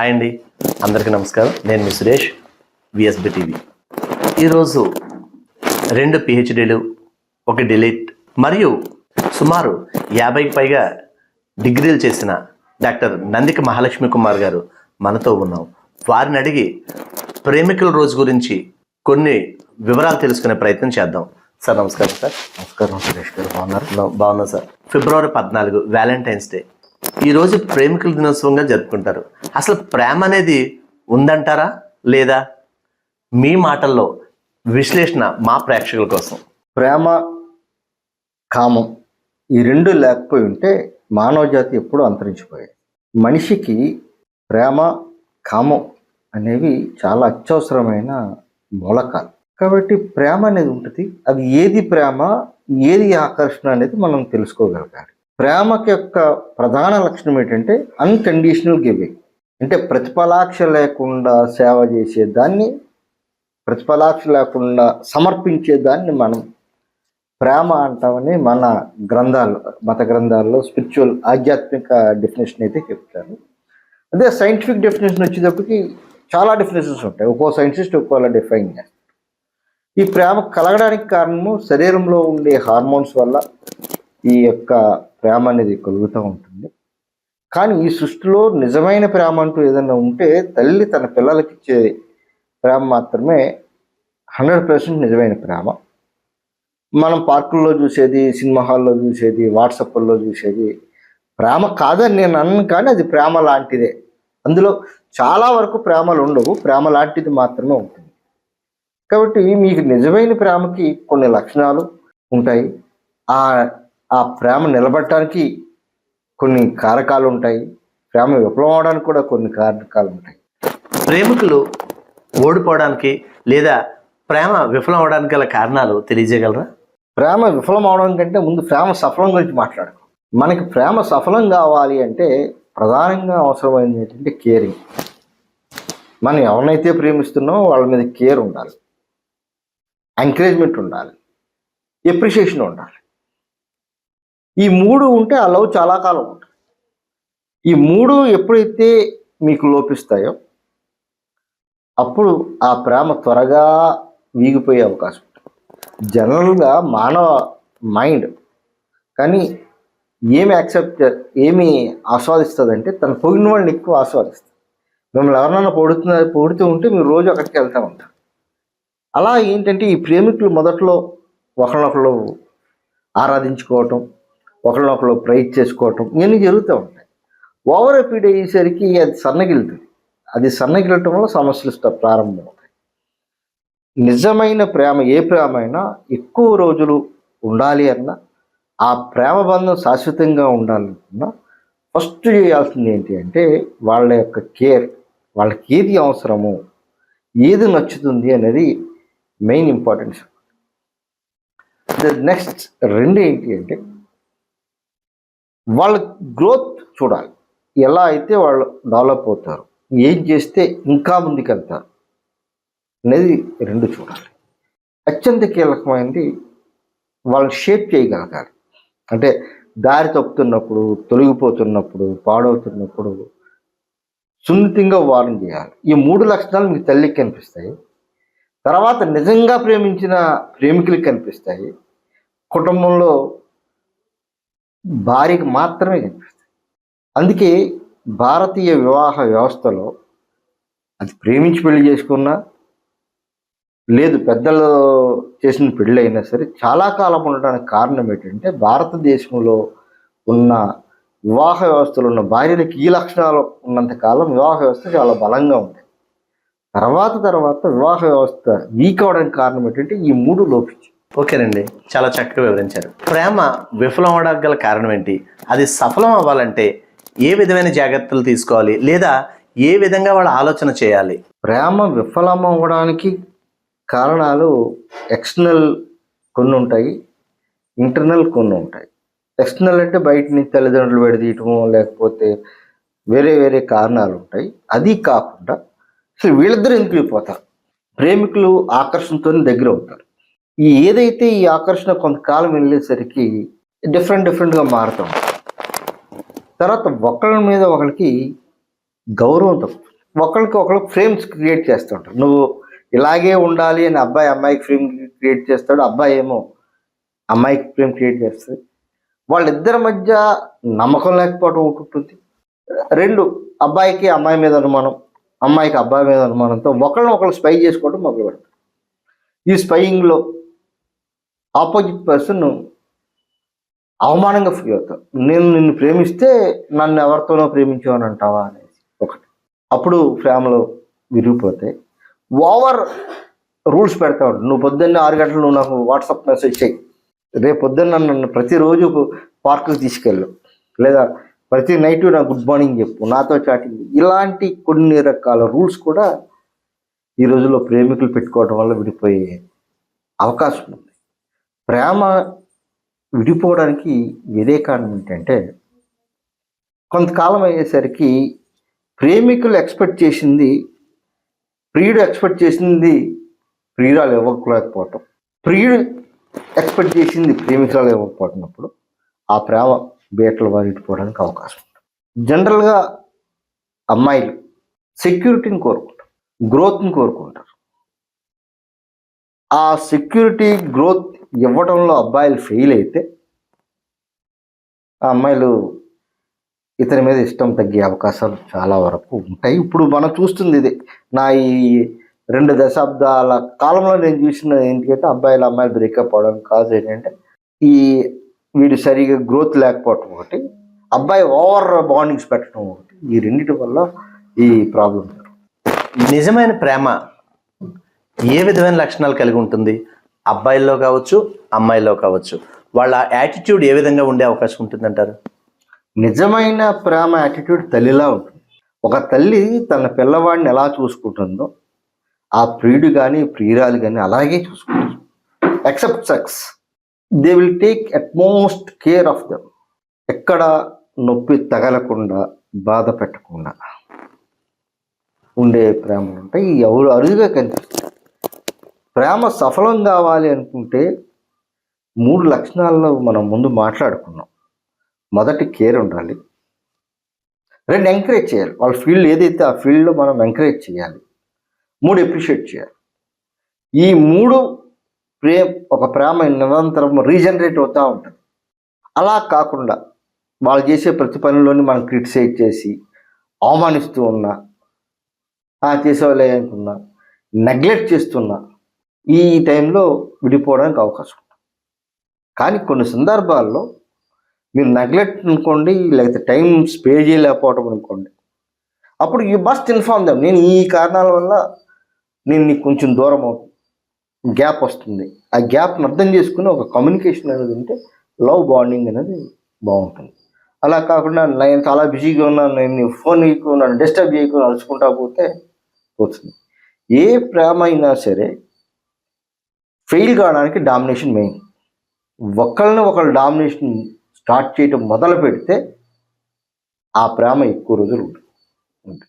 Hi అండి. అందరికీ నమస్కారం. నేను మీ సురేష్ విఎస్బి టీవీ ఈరోజు రెండు పిహెచ్డీలు ఒక డిలీట్ మరియు సుమారు యాభైకి పైగా డిగ్రీలు చేసిన డాక్టర్ నందిక మహాలక్ష్మి కుమార్ గారు మనతో ఉన్నాం. వారిని అడిగి ప్రేమికుల రోజు గురించి కొన్ని వివరాలు తెలుసుకునే ప్రయత్నం చేద్దాం. సార్ నమస్కారం సార్. నమస్కారం సురేష్ గారు. బాగున్నారు? బా- బాగున్నా సార్. ఫిబ్రవరి పద్నాలుగు వ్యాలంటైన్స్ డే. ఈరోజు ప్రేమికుల దినోత్సవంగా జరుపుకుంటారు. అసలు ప్రేమ అనేది ఉందంటారా లేదా? మీ మాటల్లో విశ్లేషణ మా ప్రేక్షకుల కోసం. ప్రేమ కామం ఈ రెండు లేకపోయి ఉంటే మానవజాతి ఎప్పుడూ అంతరించిపోయాయి మనిషికి ప్రేమ కామం అనేవి చాలా అత్యవసరమైన మూలకాలు. కాబట్టి ప్రేమ అనేది ఉంటుంది. అది ఏది ప్రేమ ఏది ఆకర్షణ అనేది మనం తెలుసుకోగలగాలి. ప్రేమకి యొక్క ప్రధాన లక్షణం ఏంటంటే అన్కండిషనల్ గివింగ్ అంటే ప్రతిఫలాక్ష లేకుండా సేవ చేసే దాన్ని ప్రతిఫలాక్ష లేకుండా సమర్పించే దాన్ని మనం ప్రేమ అంటామని మన గ్రంథాలు మత గ్రంథాల్లో స్పిరిచువల్ ఆధ్యాత్మిక డెఫినేషన్ అయితే చెప్తారు. అదే సైంటిఫిక్ డెఫినేషన్ వచ్చేటప్పటికి చాలా డెఫినేషన్స్ ఉంటాయి. ఒక్కో సైంటిస్ట్ ఒక్కోలా డిఫైన్ చేస్తారు. ఈ ప్రేమ కలగడానికి కారణము శరీరంలో ఉండే హార్మోన్స్ వల్ల ఈ యొక్క ప్రేమ అనేది కలుగుతూ ఉంటుంది. కానీ ఈ సృష్టిలో నిజమైన ప్రేమ అంటూ ఏదైనా ఉంటే తల్లి తన పిల్లలకి ఇచ్చే ప్రేమ మాత్రమే హండ్రెడ్ పర్సెంట్ నిజమైన ప్రేమ. మనం పార్కుల్లో చూసేది సినిమా హాల్లో చూసేది వాట్సాప్లో చూసేది ప్రేమ కాదని నేను అన్ను కానీ అది ప్రేమ లాంటిదే. అందులో చాలా వరకు ప్రేమలు ఉండవు. ప్రేమ లాంటిది మాత్రమే ఉంటుంది. కాబట్టి మీకు నిజమైన ప్రేమకి కొన్ని లక్షణాలు ఉంటాయి. ఆ ఆ ప్రేమ నిలబడటానికి కొన్ని కారకాలు ఉంటాయి ప్రేమ విఫలం అవడానికి కూడా కొన్ని కారకాలు ఉంటాయి ప్రేమికులు ఓడిపోవడానికి లేదా ప్రేమ విఫలం అవడానికి గల కారణాలు తెలియజేయగలరా? ప్రేమ విఫలం అవడం కంటే ముందు ప్రేమ సఫలం గురించి మాట్లాడకు మనకి ప్రేమ సఫలం కావాలి అంటే ప్రధానంగా అవసరమైనది ఏంటంటే కేరింగ్. మనం ఎవరినైతే ప్రేమిస్తున్నామో వాళ్ళ మీద కేర్ ఉండాలి. ఎంకరేజ్మెంట్ ఉండాలి. ఎప్రిషియేషన్ ఉండాలి. ఈ మూడు ఉంటే ఆ లవ్ చాలా కాలం ఉంటుంది. ఈ మూడు ఎప్పుడైతే మీకు లోపిస్తాయో అప్పుడు ఆ ప్రేమ త్వరగా వీగిపోయే అవకాశం ఉంటుంది. జనరల్గా మానవ మైండ్ కానీ ఏమి యాక్సెప్ట్ ఏమి ఆస్వాదిస్తుంది తన పొగిన వాళ్ళని ఎక్కువ ఆస్వాదిస్తుంది. మిమ్మల్ని ఎవరినైనా పొడుతున్న పొడుతూ ఉంటే మీరు రోజు అక్కడికి వెళ్తూ ఉంటారు. అలా ఏంటంటే ఈ ప్రేమికులు మొదట్లో ఒకరినొకరు ఆరాధించుకోవటం ఒకరినొకరు ప్రైజ్ చేసుకోవటం ఇవన్నీ జరుగుతూ ఉంటాయి. ఓవర్ ఎపీడ్ అయ్యేసరికి అది సన్నగిలుతుంది అది సన్నగిలటం వల్ల సమస్యలు ప్రారంభమవుతాయి. నిజమైన ప్రేమ ఏ ప్రేమ అయినా ఎక్కువ రోజులు ఉండాలి అన్నా ఆ ప్రేమ బంధం శాశ్వతంగా ఉండాలనుకున్నా ఫస్ట్ చేయాల్సింది ఏంటి అంటే వాళ్ళ యొక్క కేర్ వాళ్ళకి ఏది అవసరము ఏది నచ్చుతుంది అనేది మెయిన్ ఇంపార్టెన్స్. నెక్స్ట్ రెండు ఏంటి అంటే వాళ్ళ గ్రోత్ చూడాలి. ఎలా అయితే వాళ్ళు డెవలప్ అవుతారు ఏం చేస్తే ఇంకా ముందుకెళ్తారు అనేది రెండు చూడాలి. అత్యంత కీలకమైనది వాళ్ళని షేప్ చేయగలగాలి. అంటే దారి తప్పుతున్నప్పుడు తొలగిపోతున్నప్పుడు పాడవుతున్నప్పుడు సున్నితంగా వారం చేయాలి. ఈ మూడు లక్షణాలు మీకు తల్లికి కనిపిస్తాయి. తర్వాత నిజంగా ప్రేమించిన ప్రేమికులకి కనిపిస్తాయి. కుటుంబంలో భార్యకి మాత్రమే కనిపిస్తాయి. అందుకే భారతీయ వివాహ వ్యవస్థలో అది ప్రేమించి పెళ్ళి చేసుకున్నా లేదు పెద్దలు చేసిన పెళ్ళి అయినా సరే చాలా కాలం ఉండడానికి కారణం ఏంటంటే భారతదేశంలో ఉన్న వివాహ వ్యవస్థలో ఉన్న భార్యలకు ఈ లక్షణాలు ఉన్నంత కాలం వివాహ వ్యవస్థ చాలా బలంగా ఉంది తర్వాత తర్వాత వివాహ వ్యవస్థ వీక్ అవడానికి కారణం ఏంటంటే ఈ మూడు లోపించి ఓకేనండి. చాలా చక్కగా వివరించారు. ప్రేమ విఫలం అవడానికి గల కారణం ఏంటి? అది సఫలం అవ్వాలంటే ఏ విధమైన జాగ్రత్తలు తీసుకోవాలి? లేదా ఏ విధంగా వాళ్ళ ఆలోచన చేయాలి? ప్రేమ విఫలం అవ్వడానికి కారణాలు ఎక్స్టర్నల్ కొన్ని ఉంటాయి ఇంటర్నల్ కొన్ని ఉంటాయి. ఎక్స్టర్నల్ అంటే బయట నుంచి తల్లిదండ్రులు విడదీయటము లేకపోతే వేరే వేరే కారణాలు ఉంటాయి. అది కాకుండా అసలు వీళ్ళిద్దరు ఎందుకు పోతారు ప్రేమికులు ఆకర్షణతో దగ్గర అవుతారు. ఈ ఏదైతే ఈ ఆకర్షణ కొంతకాలం వెళ్ళేసరికి డిఫరెంట్ డిఫరెంట్గా మారుతాం. తర్వాత ఒకళ్ళ మీద ఒకరికి గౌరవం తప్పుతుంది ఒకరికి ఒకరు ఫ్రేమ్స్ క్రియేట్ చేస్తుంటారు నువ్వు ఇలాగే ఉండాలి అని అబ్బాయి అమ్మాయికి ఫ్రేమ్ క్రియేట్ చేస్తాడు అబ్బాయి ఏమో అమ్మాయికి ఫ్రేమ్ క్రియేట్ చేస్తుంది వాళ్ళిద్దరి మధ్య నమ్మకం లేకపోవడం ఒకటి ఉంటుంది. రెండు అబ్బాయికి అమ్మాయి మీద అనుమానం అమ్మాయికి అబ్బాయి మీద అనుమానంతో ఒకళ్ళని ఒకళ్ళు స్పై చేసుకోవడం మొదలు పెడతారు ఈ స్పైయింగ్లో ఆపోజిట్ పర్సన్ అవమానంగా ఫీల్ అవుతావు నేను నిన్ను ప్రేమిస్తే నన్ను ఎవరితోనో ప్రేమించావని అంటావా అనేసి. ఒకటి. అప్పుడు ప్రేమలో విరిగిపోతే ఓవర్ రూల్స్ పెడతా ఉంటాడు నువ్వు పొద్దున్నే ఆరు గంటలు నువ్వు నాకు వాట్సాప్ మెసేజ్ చేయి రేపు పొద్దున్న నన్ను ప్రతిరోజు పార్కుకి తీసుకెళ్ళు. లేదా ప్రతి నైట్ నాకు గుడ్ మార్నింగ్ చెప్పు. నాతో చాటింగ్ ఇలాంటి కొన్ని రకాల రూల్స్ కూడా ఈ రోజుల్లో ప్రేమికులు పెట్టుకోవడం వల్ల విడిపోయే అవకాశం ఉంది. ప్రేమ విడిపోవడానికి ఇదే కారణం ఏంటంటే కొంతకాలం అయ్యేసరికి ప్రేమికులు ఎక్స్పెక్ట్ చేసింది ప్రియుడు ఎక్స్పెక్ట్ చేసింది ప్రియురాలు ఇవ్వకపోవటం. ప్రియుడు ఎక్స్పెక్ట్ చేసింది ప్రేమికురాలు ఇవ్వకపోతున్నప్పుడు ఆ ప్రేమ బీటలు వారిపోవడానికి అవకాశం ఉంటుంది. జనరల్గా అమ్మాయిలు సెక్యూరిటీని కోరుకుంటారు గ్రోత్ని కోరుకుంటారు. ఆ సెక్యూరిటీ గ్రోత్ ఇవ్వడంలో అబ్బాయిలు ఫెయిల్ అయితే ఆ అమ్మాయిలు ఇతని మీద ఇష్టం తగ్గే అవకాశాలు చాలా వరకు ఉంటాయి. ఇప్పుడు మనం చూస్తుంది ఇది. నా ఈ రెండు దశాబ్దాల కాలంలో నేను చూసిన ఏంటంటే అబ్బాయిలు అమ్మాయిలు బ్రేకప్ అవడానికి కాజ్ ఏంటంటే ఈ వీడు సరిగా గ్రోత్ లేకపోవటం ఒకటి అబ్బాయి ఓవర్ బాండింగ్స్ పెట్టడం ఒకటి. ఈ రెండింటి వల్ల ఈ ప్రాబ్లం నిజమైన ప్రేమ ఏ విధమైన లక్షణాలు కలిగి ఉంటుంది? అబ్బాయిల్లో కావచ్చు అమ్మాయిల్లో కావచ్చు. వాళ్ళ యాటిట్యూడ్ ఏ విధంగా ఉండే అవకాశం ఉంటుందంటారు? నిజమైన ప్రేమ యాటిట్యూడ్ తల్లిలా ఉంటుంది. ఒక తల్లి తన పిల్లవాడిని ఎలా చూసుకుంటుందో ఆ ప్రియుడు కానీ ప్రియురాలు కానీ అలాగే చూసుకుంటారు except sex they will take utmost care of them ఎక్కడ నొప్పి తగలకుండా బాధ పెట్టకుండా ఉండే ప్రేమలు ఉంటాయి. ఎవరు అరుదుగా కనిపిస్తుంది ప్రేమ సఫలం కావాలి అనుకుంటే మూడు లక్షణాల్లో మనం ముందు మాట్లాడుకున్నాం. మొదటి కేర్ ఉండాలి. రెండు ఎంకరేజ్ చేయాలి. వాళ్ళ ఫీల్డ్ ఏదైతే ఆ ఫీల్డ్లో మనం ఎంకరేజ్ చేయాలి. మూడు ఎప్రిషియేట్ చేయాలి. ఈ మూడు ప్రే ఒక ప్రేమ నిరంతరం రీజనరేట్ అవుతూ ఉంటుంది. అలా కాకుండా వాళ్ళు చేసే ప్రతి పనిలోని మనం క్రిటిసైజ్ చేసి అవమానిస్తూ ఉన్నా చేసేవాళ్ళే అనుకున్నా నెగ్లెక్ట్ చేస్తున్నా ఈ టైంలో విడిపోవడానికి అవకాశం ఉంటుంది. కానీ కొన్ని సందర్భాల్లో మీరు నెగ్లెక్ట్ అనుకోండి లేకపోతే టైం స్పే చేయలేకపోవడం అనుకోండి అప్పుడు యూ బస్ట్ ఇన్ఫార్మ్ దాం నేను ఈ కారణాల వల్ల నేను నీకు కొంచెం దూరం అవుతుంది గ్యాప్ వస్తుంది. ఆ గ్యాప్ని అర్థం చేసుకుని ఒక కమ్యూనికేషన్ అనేది ఉంటే లవ్ బాండింగ్ అనేది బాగుంటుంది. అలా కాకుండా నేను చాలా బిజీగా ఉన్నాను నేను ఫోన్ నీకు నన్ను డిస్టర్బ్ చేయకుండా నడుచుకుంటా పోతే పోతుంది. ఏ ప్రేమ అయినా సరే ఫెయిల్ కావడానికి డామినేషన్ మెయిన్. ఒకళ్ళని ఒకళ్ళు డామినేషన్ స్టార్ట్ చేయటం మొదలు పెడితే ఆ ప్రేమ ఎక్కువ రోజులు ఉంటుంది ఉంటుంది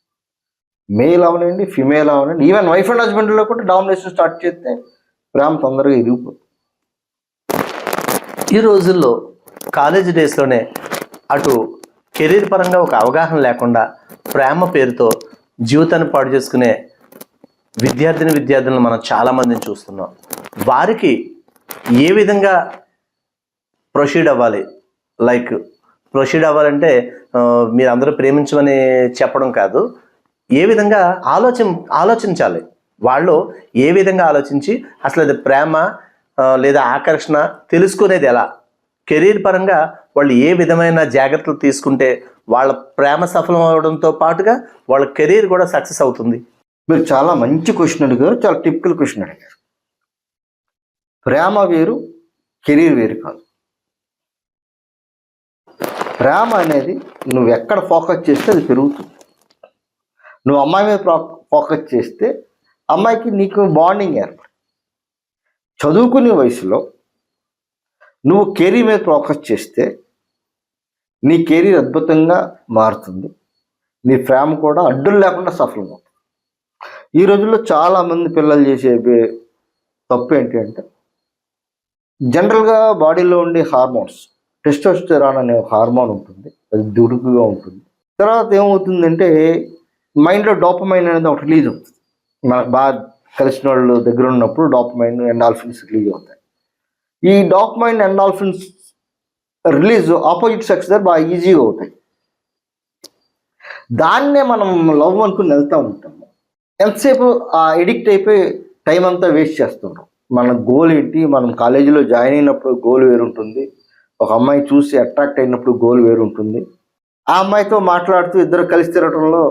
మేల్ అవనండి ఫిమేల్ అవనండి ఈవెన్ వైఫ్ అండ్ హస్బెండ్లో కూడా డామినేషన్ స్టార్ట్ చేస్తే ప్రేమ తొందరగా ఇరిగిపోతుంది ఈ రోజుల్లో కాలేజ్ డేస్లోనే అటు కెరీర్ పరంగా ఒక అవగాహన లేకుండా ప్రేమ పేరుతో జీవితాన్ని పాడు చేసుకునే విద్యార్థిని విద్యార్థులను మనం చాలామందిని చూస్తున్నాం. వారికి ఏ విధంగా ప్రొసీడ్ అవ్వాలి? లైక్ ప్రొసీడ్ అవ్వాలంటే మీరు అందరూ ప్రేమించమని చెప్పడం కాదు. ఏ విధంగా ఆలోచన ఆలోచించాలి? వాళ్ళు ఏ విధంగా ఆలోచించి అసలు అది ప్రేమ లేదా ఆకర్షణ తెలుసుకునేది ఎలా? కెరీర్ పరంగా వాళ్ళు ఏ విధమైన జాగ్రత్తలు తీసుకుంటే వాళ్ళ ప్రేమ సఫలం అవడంతో పాటుగా వాళ్ళ కెరీర్ కూడా సక్సెస్ అవుతుంది? మీరు చాలా మంచి క్వశ్చన్ అడిగారు చాలా టిపికల్ క్వశ్చన్ అడిగారు. ప్రేమ వేరు కెరీర్ వేరు కాదు. ప్రేమ అనేది నువ్వు ఎక్కడ ఫోకస్ చేస్తే అది పెరుగుతుంది. నువ్వు అమ్మాయి మీద ఫోకస్ చేస్తే అమ్మాయికి నీకు బాండింగ్ ఏర్పడు చదువుకునే వయసులో నువ్వు కెరీర్ మీద ఫోకస్ చేస్తే నీ కెరీర్ అద్భుతంగా మారుతుంది. నీ ప్రేమ కూడా అడ్డులు లేకుండా సఫలమవుతుంది ఈ రోజుల్లో చాలామంది పిల్లలు చేసే తప్పు ఏంటి అంటే జనరల్గా బాడీలో ఉండే హార్మోన్స్ టెస్టోస్టెరాన్ అనే హార్మోన్ ఉంటుంది. అది దుడుకుగా ఉంటుంది. తర్వాత ఏమవుతుందంటే మైండ్లో డోపమైన్ అనేది ఒకటి రిలీజ్ అవుతుంది. మనకు బాగా కలిసిన వాళ్ళు దగ్గర ఉన్నప్పుడు డోపమైన్ ఎండాల్ఫిన్స్ రిలీజ్ అవుతాయి. ఈ dopamine endorphins release opposite sex దగ్గర బాగా ఈజీగా అవుతాయి. దాన్నే మనం లవ్ అనుకుని వెళ్తూ ఉంటాము. ఎంతసేపు ఆ ఎడిక్ట్ అయిపోయి టైం అంతా వేస్ట్ చేస్తుంటాం మన గోల్ ఏంటి? మనం కాలేజీలో జాయిన్ అయినప్పుడు గోల్ వేరుంటుంది. ఒక అమ్మాయి చూసి అట్రాక్ట్ అయినప్పుడు గోల్ వేరు ఉంటుంది ఆ అమ్మాయితో మాట్లాడుతూ ఇద్దరు కలిసి తిరగడంలో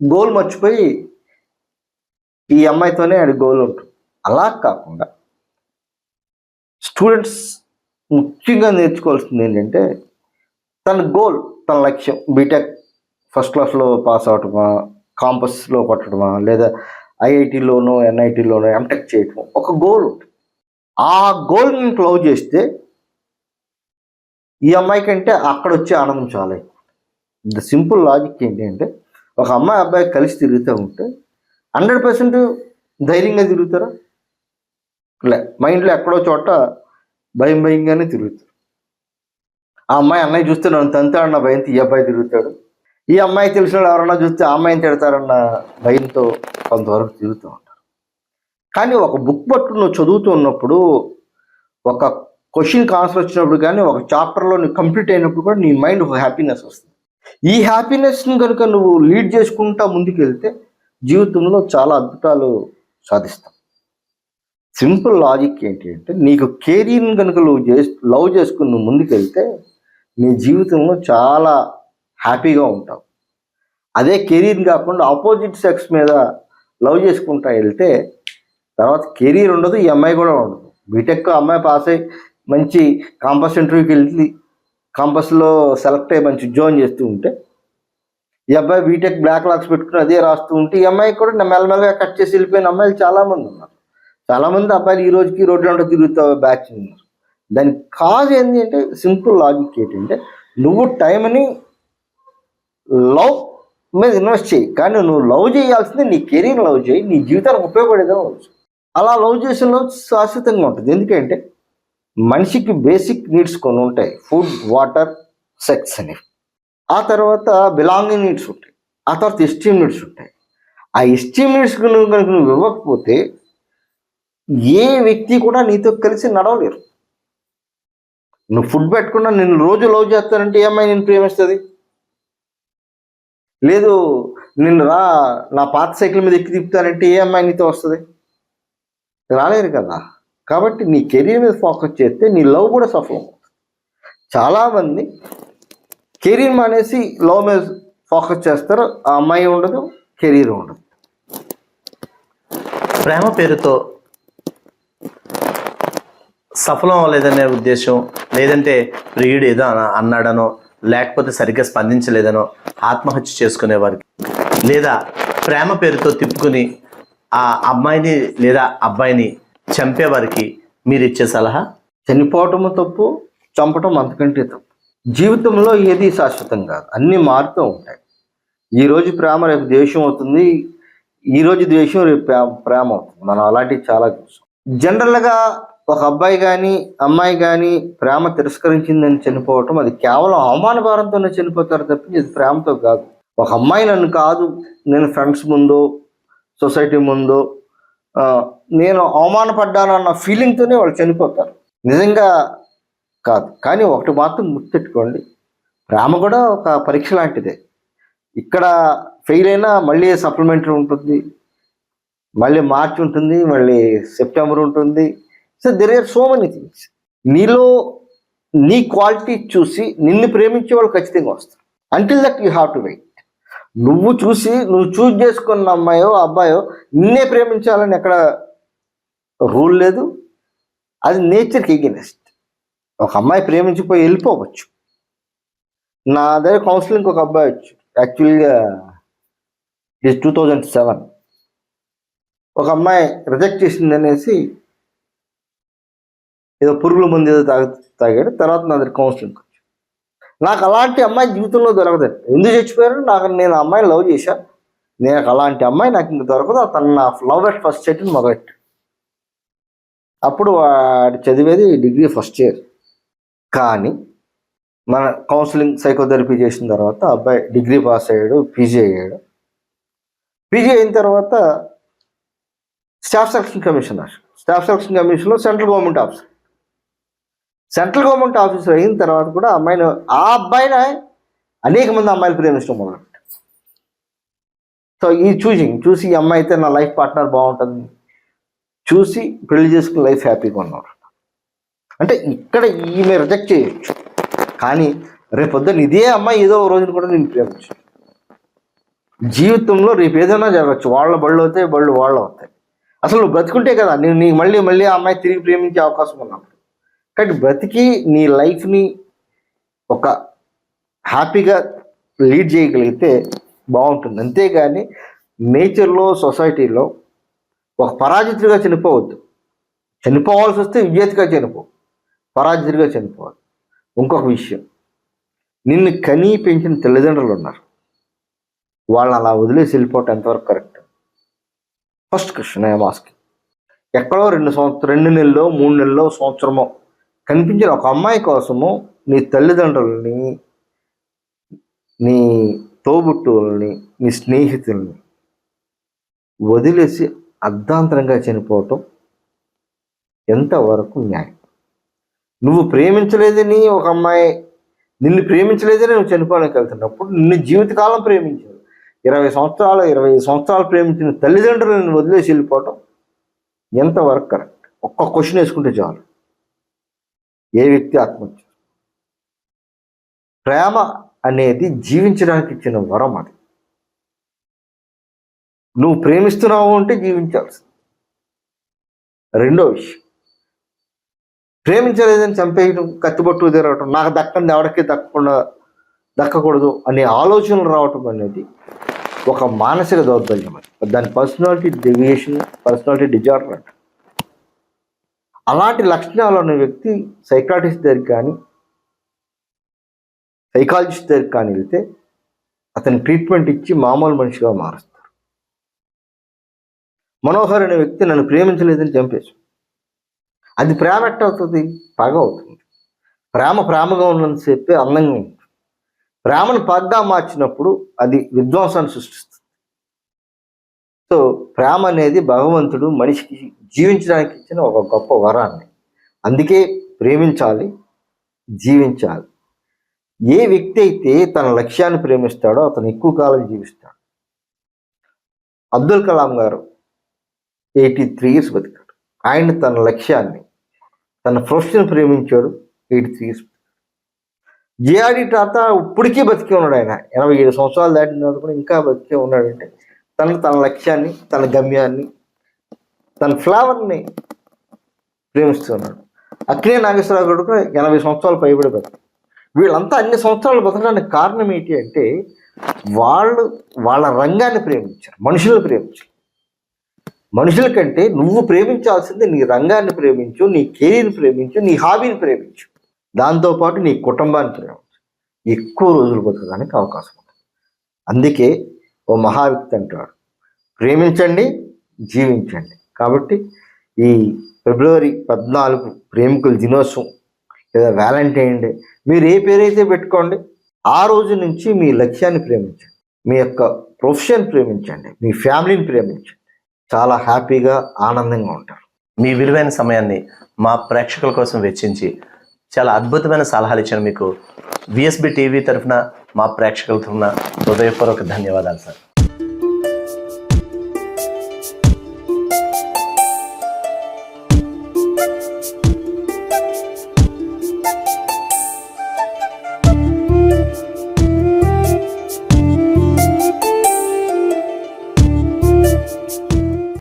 గోల్ మర్చిపోయి ఈ అమ్మాయితోనే ఆడి గోల్ ఉంటుంది. అలా కాకుండా స్టూడెంట్స్ ముఖ్యంగా నేర్చుకోవాల్సింది ఏంటంటే తన గోల్ తన లక్ష్యం. బీటెక్ ఫస్ట్ క్లాస్లో పాస్ అవటమా కాంపస్లో కొట్టడమా లేదా ఐఐటిలోనో ఎన్ఐటిలోనో ఎంటెక్ చేయటం ఒక గోల్ ఉంటుంది. ఆ గోల్ని క్లోజ్ చేస్తే ఈ అమ్మాయి కంటే అక్కడ వచ్చే ఆనందం చాలా ద సింపుల్ లాజిక్ ఏంటి అంటే ఒక అమ్మాయి అబ్బాయి కలిసి తిరుగుతూ ఉంటే హండ్రెడ్ పర్సెంట్ ధైర్యంగా తిరుగుతారా? లే మైండ్లో ఎక్కడో చోట భయం భయంగానే తిరుగుతారు. ఆ అమ్మాయి అన్నయ్య చూస్తే నన్ను తంతాడన్న భయంతో ఈ అబ్బాయి తిరుగుతాడు. ఈ అమ్మాయి తెలిసిన ఎవరన్నా చూస్తే ఆ అమ్మాయిని తిడతారన్న భయంతో కొంతవరకు తిరుగుతూ ఉంటారు. కానీ ఒక బుక్ పట్టు నువ్వు చదువుతూ ఉన్నప్పుడు ఒక క్వశ్చన్కి ఆన్సర్ వచ్చినప్పుడు కానీ ఒక చాప్టర్లో నువ్వు కంప్లీట్ అయినప్పుడు కూడా నీ మైండ్ ఒక హ్యాపీనెస్ వస్తుంది. ఈ హ్యాపీనెస్ని కనుక నువ్వు లీడ్ చేసుకుంటా ముందుకు వెళ్తే జీవితంలో చాలా అద్భుతాలు సాధిస్తాం. సింపుల్ లాజిక్ ఏంటి అంటే నీకు కెరీర్ని కనుక నువ్వు చేసి లవ్ చేసుకుని నువ్వు ముందుకు వెళ్తే నీ జీవితంలో చాలా హ్యాపీగా ఉంటావు. అదే కెరీర్ కాకుండా ఆపోజిట్ సెక్స్ మీద లవ్ చేసుకుంటా వెళ్తే తర్వాత కెరీర్ ఉండదు ఈ అమ్మాయి కూడా ఉండదు. బీటెక్ అమ్మాయి పాస్ అయ్యి మంచి కాంపస్ ఇంటర్వ్యూకి వెళ్ళి కాంపస్లో సెలెక్ట్ అయ్యి మంచి ఉద్యోగం చేస్తూ ఉంటే ఈ అబ్బాయి బీటెక్ బ్లాక్ లాక్స్ పెట్టుకుని అదే రాస్తూ ఉంటే ఈ అమ్మాయి కూడా మెల్లమెల్లగా కట్ చేసి వెళ్ళిపోయిన అమ్మాయిలు చాలామంది ఉన్నారు. చాలామంది అబ్బాయిలు ఈ రోజుకి రోడ్డు వెంట తిరుగుతా బ్యాచ్ ఉన్నారు. దానికి కాజ్ ఏంటి అంటే సింపుల్ లాజిక్ ఏంటంటే నువ్వు టైంని లవ్ మీద ఇన్వెస్ట్ చేయి. కానీ నువ్వు లవ్ చేయాల్సింది నీ కెరీర్ లవ్ చేయి. నీ జీవితానికి ఉపయోగపడేదే లవ్ అలా లవ్ చేసిన లవ్ శాశ్వతంగా ఉంటుంది. ఎందుకంటే మనిషికి బేసిక్ నీడ్స్ కొన్ని ఉంటాయి. ఫుడ్ వాటర్ సెక్స్ అనేవి ఆ తర్వాత బిలాంగింగ్ నీడ్స్ ఉంటాయి. ఆ తర్వాత ఎస్టీమ్ నీడ్స్ ఉంటాయి. ఆ ఎస్టీమ్ నీడ్స్ నువ్వు కనుక నువ్వు ఇవ్వకపోతే ఏ వ్యక్తి కూడా నీతో కలిసి నడవలేరు. నువ్వు ఫుడ్ పెట్టకుండా నేను రోజు లవ్ చేస్తానంటే ఏమైనా నేను ప్రేమిస్తుంది. లేదు నిన్ను రా నా పాత సైకిల్ మీద ఎక్కి తిప్పుతానంటే ఏ అమ్మాయి నీతో వస్తుంది? రాలేరు కదా. కాబట్టి నీ కెరీర్ మీద ఫోకస్ చేస్తే నీ లవ్ కూడా సఫలం అవుతుంది. చాలామంది కెరీర్ మానేసి లవ్ మీద ఫోకస్ చేస్తారు ఆ అమ్మాయి ఉండదు కెరీర్ ఉండదు. ప్రేమ పేరుతో సఫలం అవ్వలేదనే ఉద్దేశం లేదంటే ప్రియుడు ఏదో అన్నాడనో లేకపోతే సరిగ్గా స్పందించలేదనో ఆత్మహత్య చేసుకునేవారికి. లేదా ప్రేమ పేరుతో తిప్పుకుని ఆ అమ్మాయిని లేదా అబ్బాయిని చంపేవారికి మీరు ఇచ్చే సలహా? చనిపోవటము తప్పు చంపటం అంతకంటే తప్పు. జీవితంలో ఏది శాశ్వతం కాదు. అన్నీ మారుతూ ఉంటాయి. ఈ రోజు ప్రేమ రేపు ద్వేషం అవుతుంది. ఈరోజు ద్వేషం రేపు ప్రేమ ప్రేమ అవుతుంది. మనం అలాంటివి చాలా చూసాం జనరల్గా ఒక అబ్బాయి కానీ అమ్మాయి కానీ ప్రేమ తిరస్కరించిందని చనిపోవటం అది కేవలం అవమానభారంతోనే చనిపోతారు తప్పించి ఇది ప్రేమతో కాదు. ఒక అమ్మాయి నన్ను కాదు నేను ఫ్రెండ్స్ ముందు సొసైటీ ముందు నేను అవమానపడ్డాను అన్న ఫీలింగ్తోనే వాళ్ళు చనిపోతారు. నిజంగా కాదు. కానీ ఒకటి మాత్రం గుర్తెట్టుకోండి ప్రేమ కూడా ఒక పరీక్ష లాంటిదే. ఇక్కడ ఫెయిల్ అయినా మళ్ళీ సప్లిమెంటరీ ఉంటుంది. మళ్ళీ మార్చ్ ఉంటుంది మళ్ళీ సెప్టెంబర్ ఉంటుంది. So there are so many things నీలో నీ క్వాలిటీ చూసి నిన్ను ప్రేమించే వాళ్ళు ఖచ్చితంగా వస్తారు. Until that you have to wait నువ్వు చూసి నువ్వు చూజ్ చేసుకున్న అమ్మాయో అబ్బాయో నిన్నే ప్రేమించాలని ఎక్కడ రూల్ లేదు. అది నేచర్కి ఎగెనెస్ట్ ఒక అమ్మాయి ప్రేమించిపోయి వెళ్ళిపోవచ్చు. నా దగ్గర కౌన్సిలింగ్ ఒక అబ్బాయి వచ్చు యాక్చువల్గా ఇది టూ థౌజండ్ సెవెన్ ఒక అమ్మాయి రిజెక్ట్ చేసింది అనేసి ఏదో పురుగుల మందు ఏదో తాగ తాగాడు. తర్వాత నా దగ్గర కౌన్సిలింగ్ వచ్చి నాకు అలాంటి అమ్మాయి జీవితంలో దొరకదండి. ఎందుకు చచ్చిపోయారు? నాకు నేను అమ్మాయిని లవ్ చేశాను నేను అలాంటి అమ్మాయి నాకు ఇంక దొరకదు. అతను నా లవ్ ఎట్ ఫస్ట్ సెట్ని మొదలెట్టు అప్పుడు వాడు చదివేది డిగ్రీ ఫస్ట్ ఇయర్ కానీ మన కౌన్సిలింగ్ సైకోథెరపీ చేసిన తర్వాత అబ్బాయి డిగ్రీ పాస్ అయ్యాడు పీజీ అయ్యాడు. పీజీ అయిన తర్వాత staff selection commissioner staff selection కమిషన్లో central government officer central government officer అయిన తర్వాత కూడా అమ్మాయిని ఆ అబ్బాయిని అనేక మంది అమ్మాయిలు ప్రేమించడం మొదలు సో ఈ చూసింగ్ చూసి ఈ అమ్మాయి అయితే నా లైఫ్ పార్ట్నర్ బాగుంటుంది. చూసి పెళ్ళి చేసుకుని లైఫ్ హ్యాపీగా ఉన్నారు అంటే ఇక్కడ ఈమె రిజెక్ట్ చేయొచ్చు. కానీ రేపొద్దున ఇదే అమ్మాయి ఏదో ఒక రోజున కూడా నేను ప్రేమించు జీవితంలో రేపు ఏదైనా జరగచ్చు. వాళ్ళ బళ్ళు అవుతాయి బళ్ళు వాళ్ళు అవుతాయి. అసలు నువ్వు బ్రతుకుంటే కదా నేను నీకు మళ్ళీ మళ్ళీ ఆ అమ్మాయి తిరిగి ప్రేమించే అవకాశం ఉన్నాను కాబట్టి బ్రతికి నీ లైఫ్ని ఒక హ్యాపీగా లీడ్ చేయగలిగితే బాగుంటుంది. అంతేగాని నేచర్లో సొసైటీలో ఒక పరాజితుడిగా చనిపోవద్దు. చనిపోవాల్సి వస్తే విజేతగా చనిపో. పరాజితుడిగా చనిపోవాలి. ఇంకొక విషయం. నిన్ను కనీ పెంచిన తల్లిదండ్రులు ఉన్నారు. వాళ్ళని అలా వదిలేసి వెళ్ళిపోవటం ఎంతవరకు correct? First question I'm asking. ఎక్కడో రెండు సంవత్సరం రెండు నెలల్లో మూడు నెలల్లో సంవత్సరమో కనిపించిన ఒక అమ్మాయి కోసము నీ తల్లిదండ్రులని నీ తోబుట్టువుల్ని నీ స్నేహితుల్ని వదిలేసి అర్ధాంతరంగా చనిపోవటం ఎంతవరకు న్యాయం? నువ్వు ప్రేమించలేదని ఒక అమ్మాయి. నిన్ను ప్రేమించలేదని నువ్వు చనిపోవడానికి వెళ్తున్నప్పుడు నిన్ను జీవితకాలం ప్రేమించారు. ఇరవై సంవత్సరాలు ఇరవై సంవత్సరాలు ప్రేమించిన తల్లిదండ్రులను వదిలేసి వెళ్ళిపోవటం ఎంతవరకు కరెక్ట్? ఒక్క క్వశ్చన్ వేసుకుంటే చాలు. ఏ వ్యక్తి ఆత్మహత్య? ప్రేమ అనేది జీవించడానికి ఇచ్చిన వరం అది. నువ్వు ప్రేమిస్తున్నావు అంటే జీవించాల్సి రెండో విషయం. ప్రేమించలేదని చంపేయడం కత్తిపట్టు తిరగటం నాకు దక్కని ఎవరికి దక్కకుండా దక్కకూడదు అనే ఆలోచనలు రావటం అనేది ఒక మానసిక దౌర్బల్యం అది. దాని పర్సనాలిటీ డెవియేషన్ పర్సనాలిటీ డిజార్డర్ అంట. అలాంటి లక్షణాలు ఉన్న వ్యక్తి సైకాటిస్ట్ దగ్గరికి కానీ సైకాలజిస్ట్ దగ్గరికి కానీ వెళ్తే అతని ట్రీట్మెంట్ ఇచ్చి మామూలు మనిషిగా మారుస్తారు. మనోహర్ అనే వ్యక్తి నన్ను ప్రేమించలేదని చంపేశాడు. అది ప్రేమ ఎట్టవుతుంది పగ అవుతుంది. ప్రేమ ప్రేమగా ఉన్నంతసేపే అందంగా ఉంటుంది. ప్రేమను పగ్గా మార్చినప్పుడు అది విధ్వంసాన్ని సృష్టిస్తుంది. సో ప్రేమ అనేది భగవంతుడు మనిషికి జీవించడానికి ఇచ్చిన ఒక గొప్ప వరాన్ని. అందుకే ప్రేమించాలి జీవించాలి. ఏ వ్యక్తి అయితే తన లక్ష్యాన్ని ప్రేమిస్తాడో అతను ఎక్కువ కాలం జీవిస్తాడు. అబ్దుల్ కలాం గారు ఎయిటీ త్రీ ఇయర్స్ బతికాడు. ఆయన తన లక్ష్యాన్ని తన ప్రొఫెషన్ ప్రేమించాడు ఎయిటీ త్రీ ఇయర్స్ జిఆర్డి తాత ఇప్పటికీ బతికే ఉన్నాడు ఆయన. ఎనభై ఏడు సంవత్సరాలు దాటిన తర్వాత కూడా ఇంకా బతికే ఉన్నాడంటే తను తన లక్ష్యాన్ని తన గమ్యాన్ని తన ఫ్లేవర్ని ప్రేమిస్తున్నాడు. అక్కినే నాగేశ్వరరావు గారు కూడా ఎనభై సంవత్సరాలు పైబడి బతికి వీళ్ళంతా అన్ని సంవత్సరాలు బతకడానికి కారణం ఏంటి అంటే వాళ్ళు వాళ్ళ రంగాన్ని ప్రేమించారు మనుషులను ప్రేమించారు. మనుషుల కంటే నువ్వు ప్రేమించాల్సింది నీ రంగాన్ని ప్రేమించు నీ కెరీర్ని ప్రేమించు నీ హాబీని ప్రేమించు. దాంతోపాటు నీ కుటుంబాన్ని ప్రేమించు. ఎక్కువ రోజులు బతకడానికి అవకాశం ఉంటుంది. అందుకే ఓ మహావ్యక్తి అంటాడు ప్రేమించండి జీవించండి. కాబట్టి ఈ ఫిబ్రవరి పద్నాలుగు ప్రేమికుల దినోత్సవం లేదా వ్యాలంటైన్ డే మీరు ఏ పేరైతే పెట్టుకోండి ఆ రోజు నుంచి మీ లక్ష్యాన్ని ప్రేమించండి. మీ యొక్క ప్రొఫెషన్ ప్రేమించండి. మీ ఫ్యామిలీని ప్రేమించండి. చాలా హ్యాపీగా ఆనందంగా ఉంటారు. మీ విలువైన సమయాన్ని మా ప్రేక్షకుల కోసం వెచ్చించి చాలా అద్భుతమైన సలహాలు ఇచ్చిన మీకు విఎస్బి టీవీ తరఫున మా ప్రేక్షకుల తరఫున హృదయపూర్వక ధన్యవాదాలు సార్.